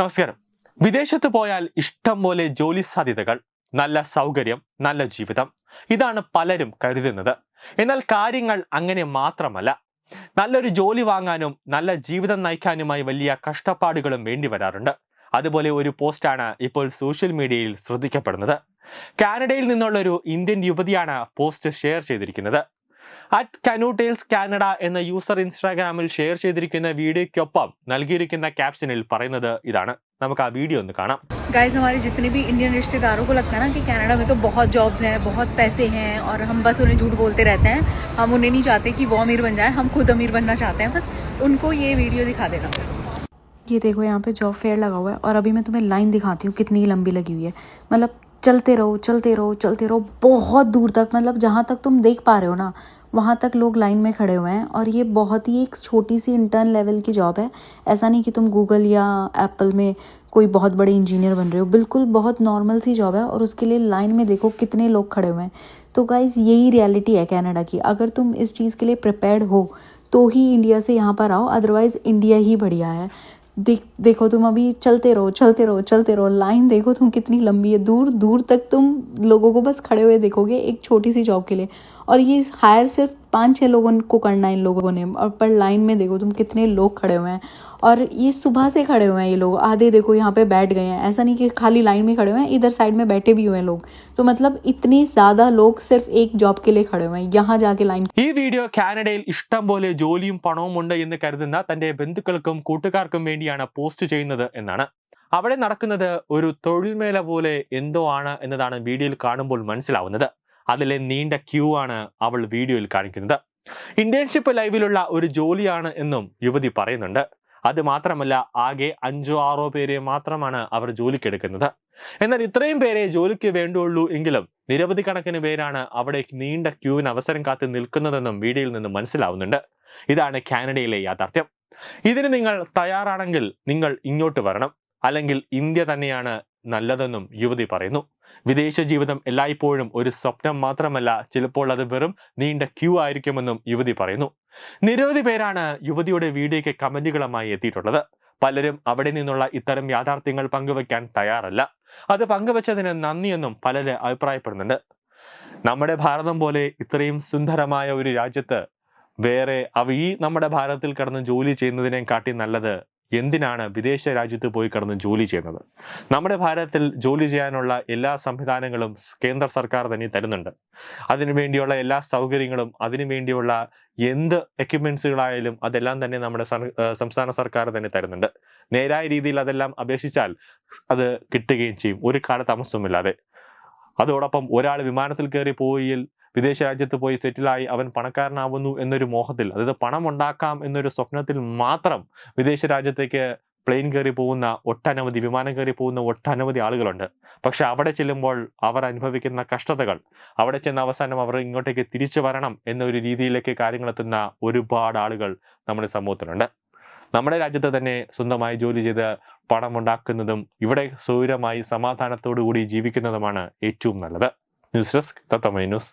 നമസ്കാരം. വിദേശത്ത് പോയാൽ ഇഷ്ടം പോലെ ജോലി സാധ്യതകൾ നല്ല സൗകര്യം നല്ല ജീവിതം ഇതാണ് പലരും കരുതുന്നത്. എന്നാൽ കാര്യങ്ങൾ അങ്ങനെ മാത്രമല്ല. നല്ലൊരു ജോലി വാങ്ങാനും നല്ല ജീവിതം നയിക്കാനുമായി വലിയ കഷ്ടപ്പാടുകളും വേണ്ടി വരാറുണ്ട്. അതുപോലെ ഒരു പോസ്റ്റാണ് ഇപ്പോൾ സോഷ്യൽ മീഡിയയിൽ ശ്രദ്ധിക്കപ്പെടുന്നത്. കാനഡയിൽ നിന്നുള്ള ഒരു ഇന്ത്യൻ യുവതിയാണ് പോസ്റ്റ് ഷെയർ ചെയ്തിരിക്കുന്നത്. അറ്റ് കനൂട്ടേൽസ് കാനഡ എന്ന യൂസർ ഇൻസ്റ്റാഗ്രാമിൽ ഷെയർ ചെയ്തിരിക്കുന്ന വീഡിയോയ്ക്കൊപ്പം നൽകിയിരിക്കുന്ന ക്യാപ്ഷനിൽ പറയുന്നത് ഇതാണ് നമുക്ക് ആ വീഡിയോ ഒന്ന് കാണാം गाइस हमारे जितने भी इंडियन रिश्तेदारों को लगता है ना कि कनाडा में तो बहुत जॉब्स हैं बहुत पैसे हैं और हम बस उन्हें झूठ बोलते रहते हैं हम उन्हें नहीं चाहते कि वो अमीर बन जाए हम खुद अमीर बनना चाहते हैं बस उनको ये वीडियो दिखा देना ये देखो यहाँ पे जॉब फेयर लगा हुआ है और अभी मैं तुम्हें लाइन दिखाती हूँ कितनी लंबी लगी हुई है मतलब चलते रहो चलते रहो चलते रहो। बहुत दूर तक मतलब जहाँ तक तुम देख पा रहे हो ना, वहाँ तक लोग लाइन में खड़े हुए हैं और ये बहुत ही एक छोटी सी इंटर्न लेवल की जॉब है। ऐसा नहीं कि तुम गूगल या एप्पल में कोई बहुत बड़े इंजीनियर बन रहे हो। बिल्कुल बहुत नॉर्मल सी जॉब है और उसके लिए लाइन में देखो कितने लोग खड़े हुए हैं। तो गाइज़ यही रियलिटी है कैनेडा की। अगर तुम इस चीज़ के लिए प्रिपेयर्ड हो तो ही इंडिया से यहाँ पर आओ अदरवाइज़ इंडिया ही बढ़िया है। देख देखो तुम अभी चलते रहो चलते रहो चलते रहो लाइन देखो तुम कितनी लंबी है दूर दूर तक तुम लोगों को बस खड़े हुए देखोगे एक छोटी सी जॉब के लिए और ये हायर सिर्फ पाँच छः लोगों को करना है इन लोगों ने और पर लाइन में देखो तुम कितने लोग खड़े हुए हैं और ये सुबह से खड़े हुए हैं ये लोग आधे देखो यहाँ पे बैठ गए हैं ऐसा नहीं कि खाली लाइन में खड़े हुए हैं इधर साइड में बैठे भी हुए हैं लोग तो मतलब इतने ज़्यादा लोग सिर्फ एक जॉब के लिए खड़े हुए हैं यहाँ जाके लाइन ഈ വീഡിയോ കാനഡയിൽ ഇഷ്ടം പോലെ ജോലിയും പണവും ഉണ്ട് എന്ന് കരുതുന്ന തന്റെ ബന്ധുക്കൾക്കും കൂട്ടുകാർക്കും വേണ്ടിയാണ് പോസ്റ്റ് ചെയ്യുന്നത് എന്നാണ്. അവിടെ നടക്കുന്നത് ഒരു തൊഴിൽമേല പോലെ എന്തോ ആണ് എന്നതാണ് വീഡിയോയിൽ കാണുമ്പോൾ മനസ്സിലാവുന്നത്. അതിലെ നീണ്ട ക്യൂ ആണ് അവൾ വീഡിയോയിൽ കാണിക്കുന്നത്. ഇന്റേൺഷിപ്പ് ലൈവിലുള്ള ഒരു ജോലിയാണ് എന്നും യുവതി പറയുന്നുണ്ട്. അത് മാത്രമല്ല ആകെ അഞ്ചോ ആറോ പേരെ മാത്രമാണ് അവർ ജോലിക്കെടുക്കുന്നത് എന്നാൽ ഇത്രയും പേരെ ജോലിക്ക് വേണ്ടുള്ളൂ എങ്കിലും നിരവധി കണക്കിന് പേരാണ് അവിടെ നീണ്ട ക്യൂവിന് അവസരം കാത്ത് നിൽക്കുന്നതെന്നും വീഡിയോയിൽ നിന്നും മനസ്സിലാവുന്നുണ്ട്. ഇതാണ് കാനഡയിലെ യാഥാർത്ഥ്യം. ഇതിന് നിങ്ങൾ തയ്യാറാണെങ്കിൽ നിങ്ങൾ ഇങ്ങോട്ട് വരണം. അല്ലെങ്കിൽ ഇന്ത്യ തന്നെയാണ് നല്ലതെന്നും യുവതി പറയുന്നു. വിദേശ ജീവിതം എല്ലായ്പ്പോഴും ഒരു സ്വപ്നം മാത്രമല്ല ചിലപ്പോൾ അത് വെറും നീണ്ട ക്യൂ ആയിരിക്കുമെന്നും യുവതി പറയുന്നു. നിരവധി പേരാണ് യുവതിയുടെ വീഡിയോയ്ക്ക് കമന്റുകളുമായി എത്തിയിട്ടുള്ളത്. പലരും അവിടെ നിന്നുള്ള ഇത്തരം യാഥാർത്ഥ്യങ്ങൾ പങ്കുവെക്കാൻ തയ്യാറല്ല. അത് പങ്കുവച്ചതിന് നന്ദിയെന്നും പലര് അഭിപ്രായപ്പെടുന്നുണ്ട്. നമ്മുടെ ഭാരതം പോലെ ഇത്രയും സുന്ദരമായ ഒരു രാജ്യത്ത് വേറെ അവ ഈ നമ്മുടെ ഭാരതത്തിൽ കിടന്ന് ജോലി ചെയ്യുന്നതിനെ കാട്ടി നല്ലത് എന്തിനാണ് വിദേശ രാജ്യത്ത് പോയി കിടന്ന് ജോലി ചെയ്യുന്നത്? നമ്മുടെ ഭാരതത്തിൽ ജോലി ചെയ്യാനുള്ള എല്ലാ സംവിധാനങ്ങളും കേന്ദ്ര സർക്കാർ തന്നെ തരുന്നുണ്ട്. അതിനു വേണ്ടിയുള്ള എല്ലാ സൗകര്യങ്ങളും അതിനു വേണ്ടിയുള്ള എന്ത് എക്യുപ്മെന്റ്സുകളായാലും അതെല്ലാം തന്നെ നമ്മുടെ സംസ്ഥാന സർക്കാർ തന്നെ തരുന്നുണ്ട്. നേരായ രീതിയിൽ അതെല്ലാം അപേക്ഷിച്ചാൽ അത് കിട്ടുകയും ചെയ്യും. ഒരു കാലതാമസവുമില്ലാതെ. അതോടൊപ്പം ഒരാൾ വിമാനത്തിൽ കയറി പോയി വിദേശ രാജ്യത്ത് പോയി സെറ്റിലായി അവൻ പണക്കാരനാവുന്നു എന്നൊരു മോഹത്തിൽ അതായത് പണം ഉണ്ടാക്കാം എന്നൊരു സ്വപ്നത്തിൽ മാത്രം വിദേശ രാജ്യത്തേക്ക് പ്ലെയിൻ കയറി പോകുന്ന ഒട്ടനവധി വിമാനം കയറി പോകുന്ന ഒട്ടനവധി ആളുകളുണ്ട്. പക്ഷെ അവിടെ ചെല്ലുമ്പോൾ അവർ അനുഭവിക്കുന്ന കഷ്ടതകൾ അവിടെ ചെന്ന അവസാനം അവർ ഇങ്ങോട്ടേക്ക് തിരിച്ചു വരണം എന്നൊരു രീതിയിലേക്ക് കാര്യങ്ങൾ എത്തുന്ന ഒരുപാട് ആളുകൾ നമ്മുടെ സമൂഹത്തിലുണ്ട്. നമ്മുടെ രാജ്യത്ത് തന്നെ സ്വന്തമായി ജോലി ചെയ്ത് പണം ഉണ്ടാക്കുന്നതും ഇവിടെ സൗരമായി സമാധാനത്തോടു കൂടി ജീവിക്കുന്നതുമാണ് ഏറ്റവും നല്ലത്. News desk Tattvamayi news.